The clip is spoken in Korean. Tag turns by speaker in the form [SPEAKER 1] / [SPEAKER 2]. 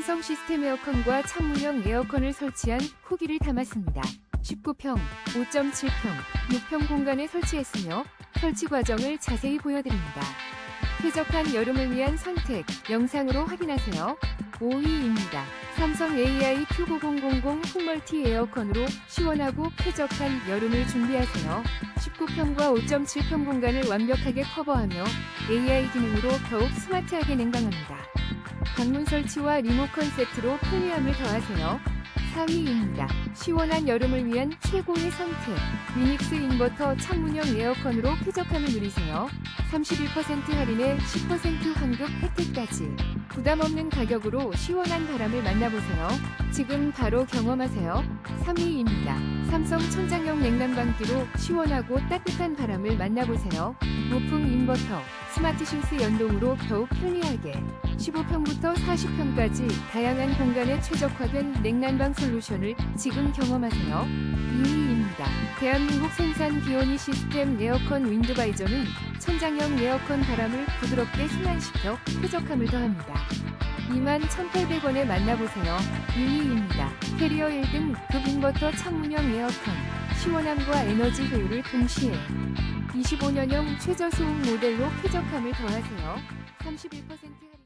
[SPEAKER 1] 삼성 시스템 에어컨과 창문형 에어컨을 설치한 후기를 담았습니다. 19평, 5.7평, 6평 공간에 설치했으며 설치 과정을 자세히 보여드립니다. 쾌적한 여름을 위한 선택, 영상으로 확인하세요. 5위입니다. 삼성 AI Q9000 훅멀티 에어컨으로 시원하고 쾌적한 여름을 준비하세요. 19평과 5.7평 공간을 완벽하게 커버하며 AI 기능으로 더욱 스마트하게 냉방합니다. 방문 설치와 리모컨 세트로 편리함을 더하세요. 4위입니다. 시원한 여름을 위한 최고의 선택. 위닉스 인버터 창문형 에어컨으로 쾌적함을 누리세요. 31% 할인에 10% 환급 혜택까지. 부담 없는 가격으로 시원한 바람을 만나보세요. 지금 바로 경험하세요. 3위입니다. 삼성 천장형 냉난방기로 시원하고 따뜻한 바람을 만나보세요. 무풍 인버터, 스마트 싱스 연동으로 더욱 편리하게 15평부터 40평까지 다양한 공간에 최적화된 냉난방 솔루션을 지금 경험하세요. 2위입니다. 대한민국 생산 비오니 시스템 에어컨 윈드바이저는 천장형 에어컨 바람을 부드럽게 순환시켜 쾌적함을 더합니다. 21,800원에 만나보세요. 2위입니다. 캐리어 1등 급 인버터 창문형 에어컨 시원함과 에너지 효율을 동시에 25년형 최저소음 모델로 쾌적함을 더하세요. 31% 할인